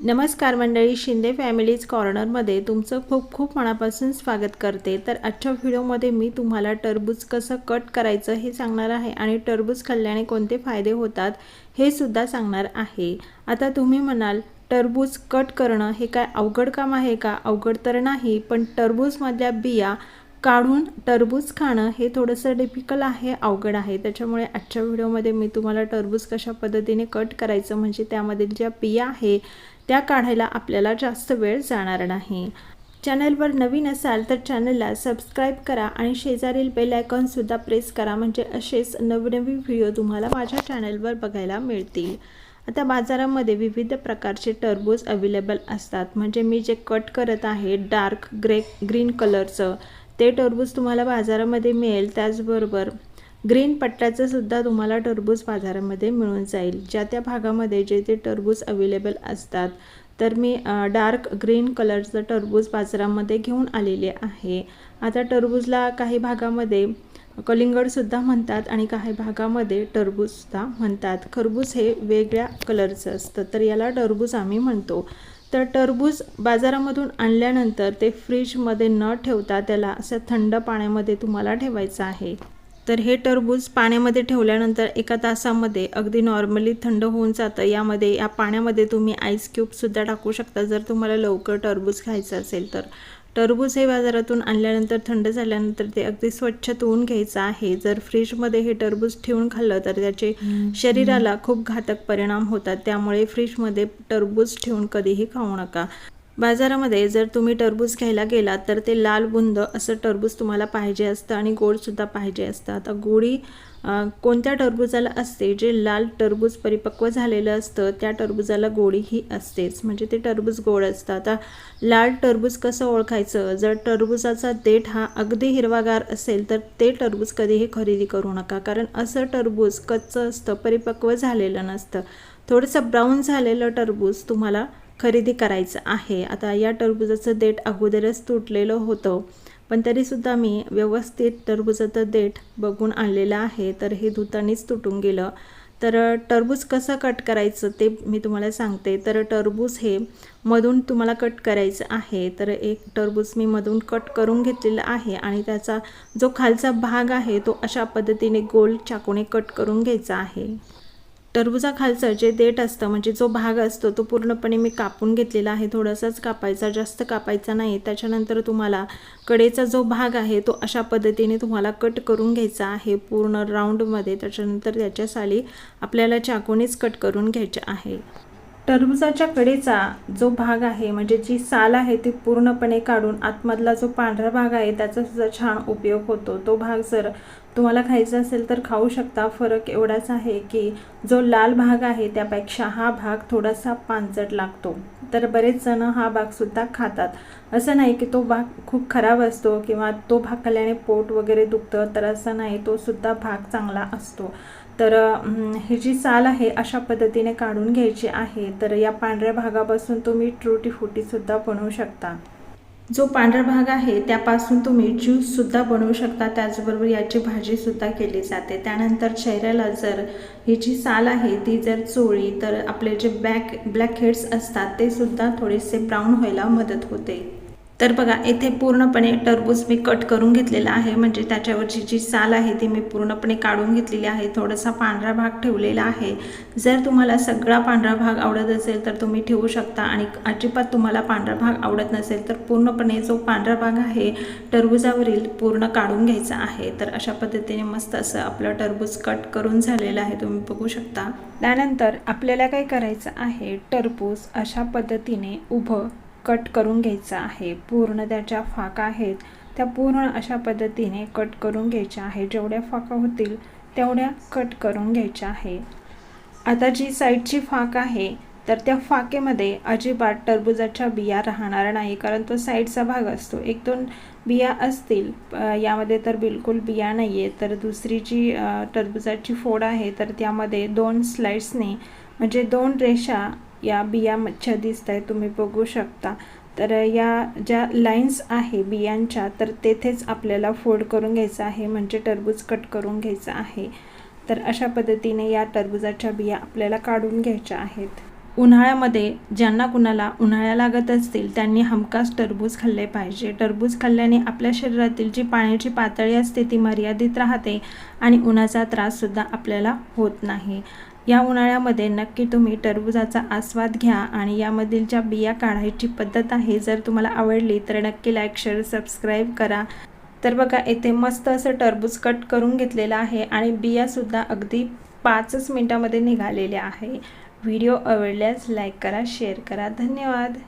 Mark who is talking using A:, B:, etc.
A: नमस्कार मंडळी शिंदे फॅमिलीज कॉर्नरमध्ये तुमचं खूप खूप मनापासून स्वागत करते. तर आजच्या व्हिडिओमध्ये मी तुम्हाला टरबूज कसं कट करायचं हे सांगणार आहे आणि टरबूज खाल्ल्याने कोणते फायदे होतात हे सुद्धा सांगणार आहे. आता तुम्ही म्हणाल टरबूज कट करणं हे काय अवघड काम आहे का? अवघड तर नाही पण टरबूजमधल्या बिया काढून टरबूज खाणं हे थोडंसं डिफिकल्ट आहे अवघड आहे. त्याच्यामुळे आजच्या व्हिडिओमध्ये मी तुम्हाला टरबूज कशा पद्धतीने कट करायचं म्हणजे त्यामधील ज्या बिया आहे त्या काढायला आपल्याला जास्त वेळ जाणार नाही. चॅनलवर नवीन असाल तर चॅनलला सबस्क्राईब करा आणि शेजारील बेल आयकॉनसुद्धा प्रेस करा म्हणजे असेच नवनवीन व्हिडिओ तुम्हाला माझ्या चॅनलवर बघायला मिळतील. आता बाजारामध्ये विविध प्रकारचे टरबूज अवेलेबल असतात. म्हणजे मी जे कट करत आहे डार्क ग्रे ग्रीन कलरचं ते टरबूज तुम्हाला बाजारामध्ये मिळेल. त्याचबरोबर ग्रीन पट्ट्याचं सुद्धा तुम्हाला टरबूज बाजारामध्ये मिळून जाईल. ज्या त्या भागामध्ये जे ते टरबूज अवेलेबल असतात तर मी डार्क ग्रीन कलरचं टरबूज बाजारामध्ये घेऊन आलेले आहे. आता टरबूजला काही भागामध्ये कलिंगडसुद्धा म्हणतात आणि काही भागामध्ये टरबूजसुद्धा म्हणतात. खरबूज हे वेगळ्या कलरचं असतं तर याला टरबूज आम्ही म्हणतो. तर टरबूज बाजारामधून आणल्यानंतर ते फ्रीजमध्ये न ठेवता त्याला असं थंड पाण्यामध्ये तुम्हाला ठेवायचं आहे. तर हे टरबूज पाण्यामध्ये ठेवल्यानंतर एका तासामध्ये अगदी नॉर्मली थंड होऊन जातं. यामध्ये या पाण्यामध्ये तुम्ही आईस क्यूबसुद्धा टाकू शकता. जर तुम्हाला लवकर टरबूज खायचं असेल तर. टरबूज हे बाजारातून आणल्यानंतर थंड झाल्यानंतर ते अगदी स्वच्छ धुवून घ्यायचं आहे. जर फ्रीजमध्ये हे टरबूज ठेवून खाल्लं तर त्याचे शरीराला खूप घातक परिणाम होतात. त्यामुळे फ्रीजमध्ये टरबूज ठेवून कधीही खाऊ नका. बाजारामध्ये जर तुम्ही टरबूज घ्यायला गेलात तर ते लाल बुंद असं टरबूज तुम्हाला पाहिजे असतं आणि गोडसुद्धा पाहिजे असतं. आता गोडी कोणत्या टरबुजाला असते? जे लाल टरबूज परिपक्व झालेलं असतं त्या टरबुजाला गोडी ही असतेच. म्हणजे ते टरबूज गोड असतं. आता लाल टरबूज कसं ओळखायचं? जर टरबुजाचा देठ हा अगदी हिरवागार असेल तर ते टरबूज कधीही खरेदी करू नका. कारण असं टरबूज कच्चं असतं परिपक्व झालेलं नसतं. थोडंसं ब्राऊन झालेलं टरबूज तुम्हाला खरेदी करायचं आहे. आता या टरबुजाचं देठ अगोदरच तुटलेलं होतं. पण तरीसुद्धा मी व्यवस्थित टरबुजाचं देठ बघून आणलेलं आहे. तर हे धुतानीच तुटून गेलं. तर टरबूज कसं कट करायचं ते मी तुम्हाला सांगते. तर टरबूज हे मधून तुम्हाला कट करायचं आहे. तर एक टरबूज मी मधून कट करून घेतलेला आहे आणि त्याचा जो खालचा भाग आहे तो अशा पद्धतीने गोल चाकूने कट करून घ्यायचा आहे. टरबुजाखालचं जे देठ असतं म्हणजे जो भाग असतो तो पूर्णपणे मी कापून घेतलेला आहे. थोडासाच कापायचा जास्त कापायचा नाही. त्याच्यानंतर तुम्हाला कडेचा जो भाग आहे तो अशा पद्धतीने तुम्हाला कट करून घ्यायचा आहे. पूर्ण राऊंडमध्ये त्याच्यानंतर त्याच्या साली आपल्याला चाकूनेच कट करून घ्यायचे आहे. टरबुजाच्या कडेचा जो भाग आहे म्हणजे जी साल आहे ती पूर्णपणे काढून आतमधला जो पांढरा भाग आहे त्याचा सुद्धा छान उपयोग होतो. तो भाग जर तुम्हाला खायचा असेल तर खाऊ शकता. फरक एवढाच आहे की जो लाल भाग आहे त्यापेक्षा हा भाग थोडासा पांचट लागतो. तर बरेच जण हा भागसुद्धा खातात. असं नाही की तो भाग खूप खराब असतो किंवा तो भाग खाल्ल्याने पोट वगैरे दुखतं तर असं नाही. तो सुद्धा भाग चांगला असतो. तर ही जी साल आहे अशा पद्धतीने काढून घ्यायची आहे तर या पांढऱ्या भागापासून तुम्ही ट्रुटी फुटीसुद्धा बनवू शकता. जो पांढरा भाग आहे त्यापासून तुम्ही ज्यूससुद्धा बनवू शकता त्याचबरोबर याची भाजीसुद्धा केली जाते. त्यानंतर चेहऱ्याला जर ही जी साल आहे ती जर चोळी तर आपले जे बॅक ब्लॅक हेड्स असतात ते सुद्धा थोडेसे ब्राऊन व्हायला मदत होते. तर बघा येथे पूर्णपणे टरबूज मी कट करून घेतलेला आहे. म्हणजे त्याच्यावरची जी साल आहे ती मी पूर्णपणे काढून घेतलेली आहे. थोडासा पांढरा भाग ठेवलेला आहे. जर तुम्हाला सगळा पांढरा भाग आवडत असेल तर तुम्ही ठेवू शकता आणि अजिबात तुम्हाला पांढरा भाग आवडत नसेल तर पूर्णपणे जो पांढरा भाग आहे टरबुजावरील पूर्ण काढून घ्यायचा आहे. तर अशा पद्धतीने मस्त असं आपलं टरबूज कट करून झालेलं आहे. तुम्ही बघू शकता. त्यानंतर आपल्याला काय करायचं आहे? टरबूज अशा पद्धतीने उभं कट करून घ्यायचा आहे. पूर्ण त्याच्या फाका आहेत. त्या पूर्ण अशा पद्धतीने कट करून घ्यायच्या आहे जेवढ्या फाका होतील तेवढ्या कट करून घ्यायच्या आहे आता जी साईडची फाक आहे तर त्या फाकेमध्ये अजिबात टरबुजाच्या बिया राहणार नाही कारण तो साईडचा भाग असतो. एक दोन बिया असतील यामध्ये तर बिलकुल बिया नाही आहे तर दुसरी जी टरबुजाची फोड आहे तर त्यामध्ये दोन स्लाइड्सने म्हणजे दोन रेषा या बिया मच्छा दिसत आहे तुम्ही बघू शकता. तर या ज्या लाईन्स आहे बियांच्या तर तेथेच आपल्याला फोल्ड करून घ्यायचं आहे म्हणजे टरबूज कट करून घ्यायचं आहे. तर अशा पद्धतीने या टरबुजाच्या बिया आपल्याला काढून घ्यायच्या आहेत. उन्हाळ्यामध्ये ज्यांना कुणाला उन्हाळ्या लागत असतील त्यांनी हमखास टरबूज खाल्ले पाहिजे. टरबूज खाल्ल्याने आपल्या शरीरातील जी पाण्याची पातळी असते ती मर्यादित राहते आणि उन्हाचा त्राससुद्धा आपल्याला होत नाही. या उन्हाळ्यामध्ये नक्की तुम्ही टरबूजाचा आस्वाद घ्या आणि यामधील ज्या बिया काढायची पद्धत आहे जर तुम्हाला आवडली तर नक्की लाईक शेअर सबस्क्राईब करा. तर बघा येथे मस्त असं टरबूज कट करून घेतलेलं आहे आणि बियासुद्धा अगदी पाचच मिनटामध्ये निघालेल्या आहे. व्हिडिओ आवडल्यास लाईक करा शेअर करा. धन्यवाद.